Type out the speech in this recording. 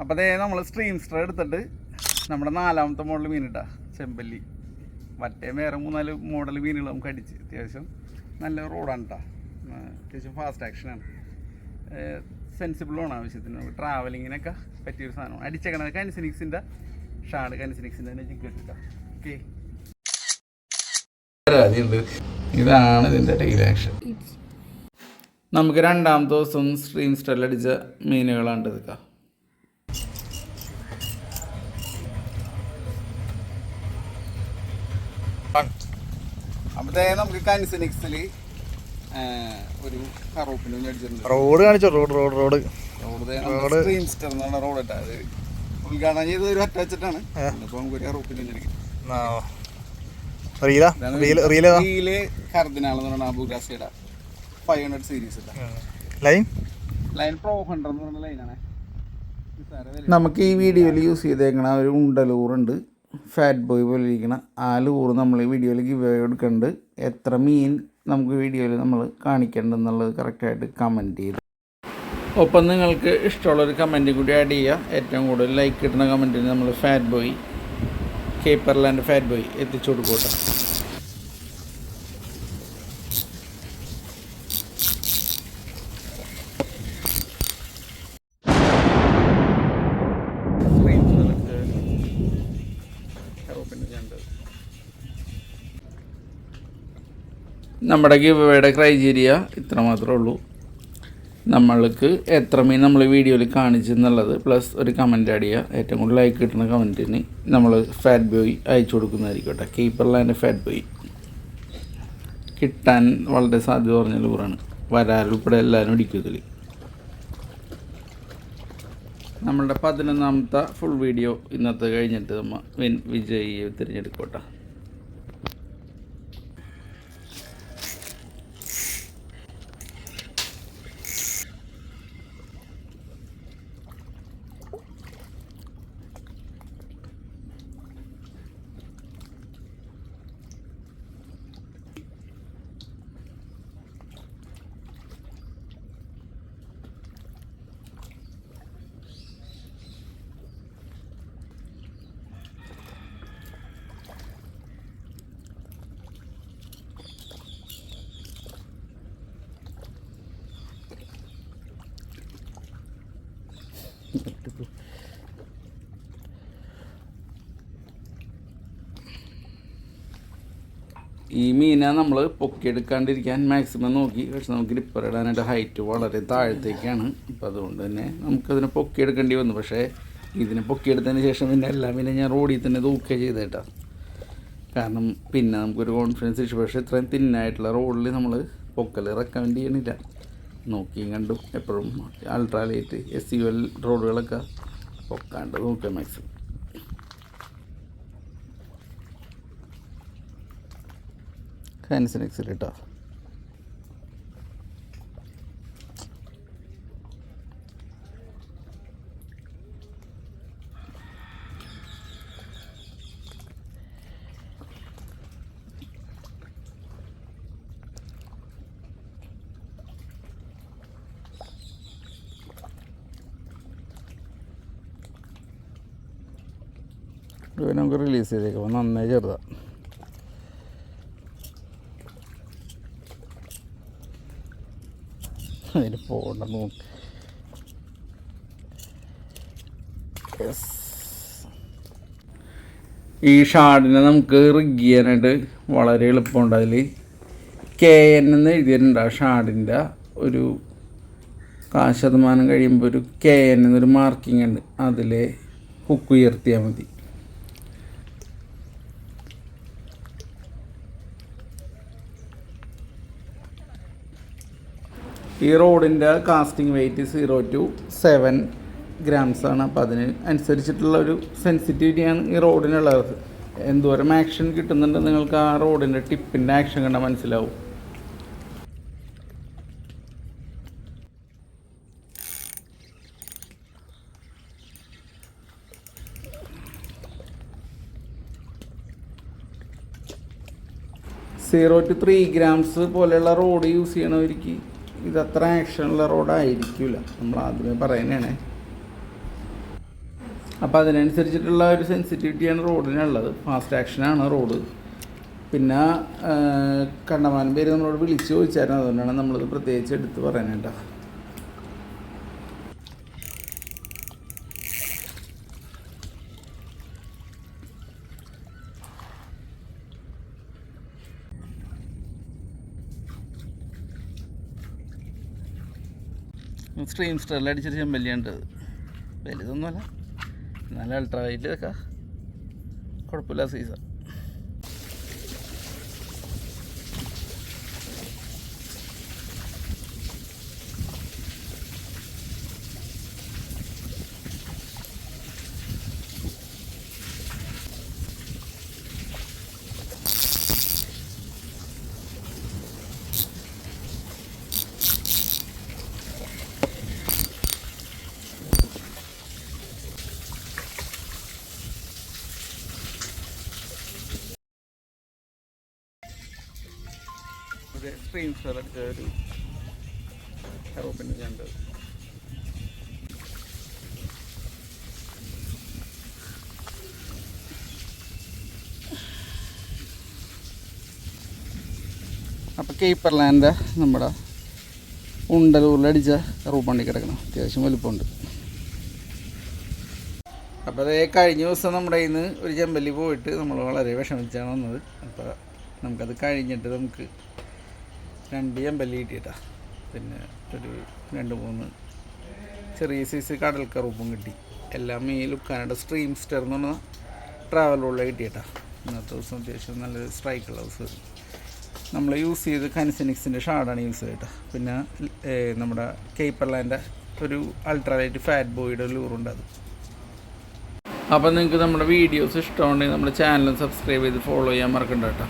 അപ്പോൾ അതേ നമ്മൾ സ്ട്രീം സ്ട്ര എടുത്തിട്ട് നമ്മുടെ നാലാമത്തെ മോഡൽ മീനിട്ടാ ചെമ്പല്ലി. മറ്റേ വേറെ മൂന്നാൽ മോഡൽ മീനുകൾ നമുക്ക് അടിച്ച്. അത്യാവശ്യം നല്ല റോഡാണ് കേട്ടോ അത്യാവശ്യം ഫാസ്റ്റ് ആക്ഷനാണ് സെൻസിബിളാണ് ആവശ്യത്തിന്. ട്രാവലിങ്ങിനൊക്കെ പറ്റിയൊരു സാധനമാണ്. അടിച്ചേക്കണത് കൻസിനിക്സിന്റെ ഷാഡ് കൻസിനിക്സിന്റെ തന്നെ ജിഗ് ഇട്ടിട്ടാ ഓക്കെ ഇതാണ് ഇതിന്റെ ഡെയിലി ആക്ഷൻ നമുക്ക് രണ്ടാമത്തെ ദിവസം സ്ട്രീം സ്റ്റെൽ അടിച്ച മീനുകളാണ് ഇതൊക്കെ നമുക്ക് കൻസിനിക്സിൽ ഒരു കറൂപ്പിന് അടിച്ചിട്ടുണ്ട്. റോഡ് കാണിച്ചോ റോഡ് റോഡ് റോഡ്. റോഡ് എന്നാണ് റോഡ്. ഇട്ടാ അത് ഉദ്ഘാടനം ചെയ്ത് ഒരു ഒറ്റ വെച്ചിട്ടാണ്. അപ്പോൾ നമുക്ക് ഒരു കറൂപ്പിന് റീൽ? പറഞ്ഞ five hundred series line? Line pro hundred എന്ന് പറഞ്ഞ ലൈനാണ്. നമുക്ക് ഈ വീഡിയോയിൽ യൂസ് ചെയ്തേക്കണ ഒരു ഉണ്ടലൂർ ലൂറുണ്ട് ഫാറ്റ് ബോയ് പോലെ ഇരിക്കണം ആ ലൂറ് നമ്മൾ ഈ വീഡിയോയിൽ ഗിവ് കൊടുക്കുന്നുണ്ട് എത്ര മീൻ നമുക്ക് വീഡിയോയിൽ നമ്മൾ കാണിക്കേണ്ടെന്നുള്ളത് കറക്റ്റായിട്ട് കമന്റ് ചെയ്തു. ഒപ്പം നിങ്ങൾക്ക് ഇഷ്ടമുള്ളൊരു കമന്റ് കൂടി ആഡ് ചെയ്യുക ഏറ്റവും കൂടുതൽ ലൈക്ക് കിട്ടുന്ന കമന്റിന് നമ്മൾ ഫാറ്റ് ബോയ് കേപ്പർലാൻഡ് ഫാറ്റ് ബോയ് എത്തിച്ചു കൊടുക്കട്ടെ നമ്മുടെ ഗിവയുടെ ക്രൈറ്റീരിയ ഇത്ര മാത്രമേ ഉള്ളൂ. നമ്മൾക്ക് എത്ര മീൻ നമ്മൾ വീഡിയോയിൽ കാണിച്ചെന്നുള്ളത് പ്ലസ് ഒരു കമന്റ് ആഡ് ചെയ്യുക. ഏറ്റവും കൂടുതൽ ലൈക്ക് കിട്ടുന്ന കമന്റിന് നമ്മൾ ഫാറ്റ് ബോയ് അയച്ചു കൊടുക്കുന്നതായിരിക്കട്ടെ. കീപ്പർ ഫാറ്റ് ബോയ് കിട്ടാൻ വളരെ സാധ്യത കുറഞ്ഞ ലൂറാണ് വരാലുൾപ്പെടെ എല്ലാവരും ഇടിക്കുന്നതിൽ നമ്മളുടെ പതിനൊന്നാമത്തെ ഫുൾ വീഡിയോ ഇന്നത്തെ കഴിഞ്ഞിട്ട് നമ്മൾ വിൻ വിജയിയെ തിരഞ്ഞെടുക്കട്ടെ. ഈ മീനെ നമ്മൾ പൊക്കിയെടുക്കാണ്ടിരിക്കാൻ മാക്സിമം നോക്കി. പക്ഷെ നമുക്ക് ഗ്രിപ്പർ ഇടാനായിട്ട് ഹൈറ്റ് വളരെ താഴത്തേക്കാണ്. അപ്പോൾ അതുകൊണ്ട് തന്നെ നമുക്കതിനെ പൊക്കിയെടുക്കേണ്ടി വന്നു. പക്ഷേ ഇതിനെ പൊക്കിയെടുത്തതിന് ശേഷം പിന്നെ എല്ലാം പിന്നെ ഞാൻ റോഡിൽ തന്നെ തൂക്കുക ചെയ്തേട്ടാ കാരണം പിന്നെ നമുക്കൊരു കോൺഫിഡൻസ് ഇഷ്യൂ പക്ഷേ ഇത്രയും തിന്നായിട്ടുള്ള റോഡിൽ നമ്മൾ പൊക്കൽ റെക്കമെൻഡ് ചെയ്യണില്ല. നോക്കിയും കണ്ടും എപ്പോഴും അൾട്രാലേറ്റ് എസ് യു എൽ റോഡുകളൊക്കെ പൊക്കാണ്ട് നോക്കുക മാക്സിമം കൻസിനെക്സിൽ കേട്ടോ നമുക്ക് റിലീസ് ചെയ്തേക്കാം നന്നായി ചെറുതാണ് അതിന് പോകണ്ട നോക്ക്. ഈ ഷാർഡിനെ നമുക്ക് റിഗ് ചെയ്യാനായിട്ട് വളരെ എളുപ്പമുണ്ട് അതിൽ കെ എൻ എന്ന് എഴുതിയിട്ടുണ്ട് ആ ഷാഡിന്റെ ഒരു കാശതമാനം കഴിയുമ്പോൾ ഒരു കെ എൻ എന്നൊരു മാർക്കിംഗ് ഉണ്ട്. അതിൽ ഹുക്ക് ഉയർത്തിയാൽ മതി. ഈ റോഡിന്റെ casting weight zero two seven grams ആണ്. അപ്പോൾ അതിന് അനുസരിച്ചിട്ടുള്ള ഒരു സെൻസിറ്റിവിറ്റിയാണ് ഈ റോഡിനുള്ളത്. എന്തോരം ആക്ഷൻ കിട്ടുന്നുണ്ട് നിങ്ങൾക്ക് ആ റോഡിന്റെ ടിപ്പിന്റെ ആക്ഷൻ കണ്ടാൽ മനസ്സിലാവും. സീറോ ടു ത്രീ ഗ്രാംസ് പോലെയുള്ള റോഡ് യൂസ് ചെയ്യണവർക്ക് ഇത് അത്ര ആക്ഷനുള്ള റോഡായിരിക്കില്ല നമ്മൾ ആദ്യമേ പറയുന്നതാണ്. അപ്പോൾ അതിനനുസരിച്ചിട്ടുള്ള ഒരു സെൻസിറ്റിവിറ്റിയാണ് റോഡിനുള്ളത്. Fast ആക്ഷനാണ് road. പിന്നെ കണ്ടമാനം പേര് നമ്മളോട് വിളിച്ച് ചോദിച്ചായിരുന്നു. അതുകൊണ്ടാണ് നമ്മളിത് പ്രത്യേകിച്ച് എടുത്ത് പറയാനായിട്ടാ സ്ട്രീം സ്റ്ററിൽ അടിച്ചൊരു ചെമ്പല്ലിയുണ്ട് വലുതൊന്നുമല്ല. നല്ല അൾട്രാ വൈറ്റ് വെക്കാം. കുഴപ്പമില്ല സീസൺ ഒരു സ്റ്റർ അടിച്ച ഒരു കറോപ്പിന്റെ ഞണ്ട് അപ്പോൾ കേപ്പർ ലാൻഡ് നമ്മുടെ ഉണ്ടലൂരിലടിച്ച റൂപ്പണ്ടി കിടക്കണം. അത്യാവശ്യം വലുപ്പമുണ്ട്. അപ്പോൾ അതേ കഴിഞ്ഞ ദിവസം നമ്മുടെ നിന്ന് ഒരു ചെമ്പല്ലി പോയിട്ട് നമ്മൾ വളരെ വിഷമിച്ചാണ് വന്നത്. അപ്പോൾ നമുക്കത് കഴിഞ്ഞിട്ട് നമുക്ക് രണ്ട് ഇ കിട്ടിയിട്ടാ പിന്നെ ഒരു രണ്ട് മൂന്ന് ചെറിയ സൈസ് കടൽ കറുപ്പും കിട്ടി. എല്ലാം ഈ ലുക്കാനയുടെ സ്ട്രീം സ്റ്റർ എന്ന് പറഞ്ഞാൽ ട്രാവൽ റോളിൽ കിട്ടിയിട്ടാ ഇന്നത്തെ ദിവസം അത്യാവശ്യം നല്ലൊരു സ്ട്രൈക്കുള്ള ദിവസം നമ്മൾ യൂസ് ചെയ്ത് കനസിനിക്സിന്റെ ഷാഡാണ് യൂസ് ചെയ്തിട്ട് പിന്നെ നമ്മുടെ കേപ്പർലാന്റെ ഒരു അൾട്രാലൈറ്റ് ഫാറ്റ് ബോയുടെ ലൂറുണ്ട് അത്. അപ്പം നിങ്ങൾക്ക് നമ്മുടെ വീഡിയോസ് ഇഷ്ടമുണ്ടെങ്കിൽ നമ്മുടെ ചാനൽ സബ്സ്ക്രൈബ് ചെയ്ത് ഫോളോ ചെയ്യാൻ മറക്കണ്ട കേട്ടോ.